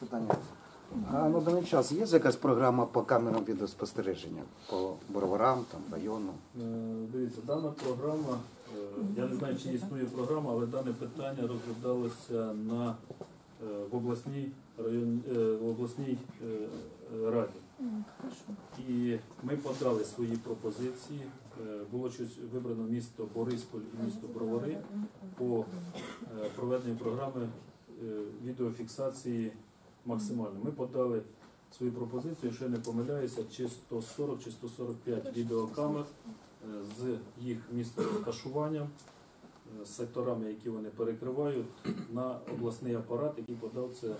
питання. А на даний час є якась програма по камерам відеоспостереження по броварам, там, району? Е, Дивіться, дана програма, е, я не знаю, чи існує програма, але дане питання розглядалося на, е, в обласній, район, е, в обласній е, раді. І ми подали свої пропозиції. Е, Було щось вибрано місто Борисполь і місто Бровари по е, проведенню програми е, відеофіксації максимально. Ми подали свою пропозицію, якщо я не помиляюся, чи 140 чи 145 відеокамер е, з їх місцем розташуванням, е, з секторами, які вони перекривають, на обласний апарат, який подав це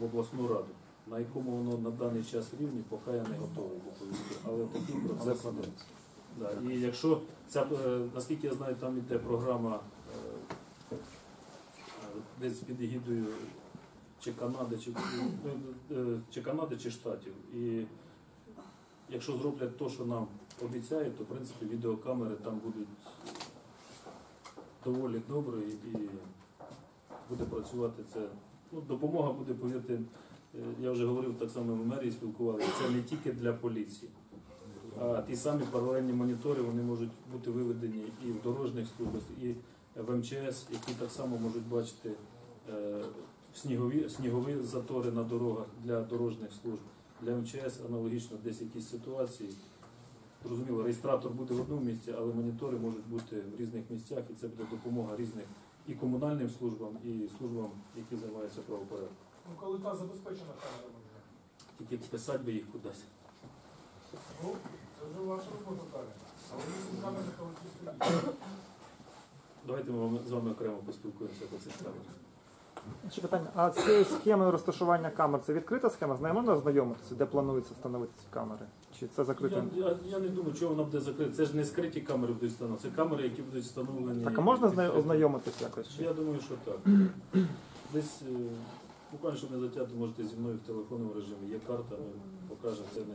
в обласну раду. На якому воно на даний час рівні, поки я не готовий доповісти. Але такий процес. є. Да. І якщо ця, е, наскільки я знаю, там іде програма десь під егідою чи Канади, чи, ну, е, чи Канади, чи Штатів. І якщо зроблять те, що нам обіцяють, то в принципі відеокамери там будуть доволі добрі і буде працювати це. Ну, допомога буде, повірте, е, я вже говорив так само в мерії спілкувалися, це не тільки для поліції. А ті самі паралельні монітори вони можуть бути виведені і в дорожніх службах, і в МЧС, які так само можуть бачити е, снігові, снігові затори на дорогах для дорожніх служб. Для МЧС аналогічно десь якісь ситуації. Зрозуміло, реєстратор буде в одному місці, але монітори можуть бути в різних місцях, і це буде допомога різних і комунальним службам, і службам, які займаються правопорядком. Ну, коли та забезпечена камера. Тільки писати би їх кудись. Ну, це вже ваша робота далі. Але вісім камер на коло стоїть. Давайте ми з вами окремо поспілкуємося по цих темах. Ще питання. А цією схемою розташування камер це відкрита схема? З нею можна ознайомитися, де планується встановити ці камери? Чи це закрита? Я, я, я не думаю, чого вона буде закрита. Це ж не скриті камери будуть встановлені, це камери, які будуть встановлені. Так а можна з нею ознайомитися якось? Чи? Я думаю, що так. Десь е, буквально, щоб не затягти, можете зі мною в телефонному режимі. Є карта, ми покажемо це не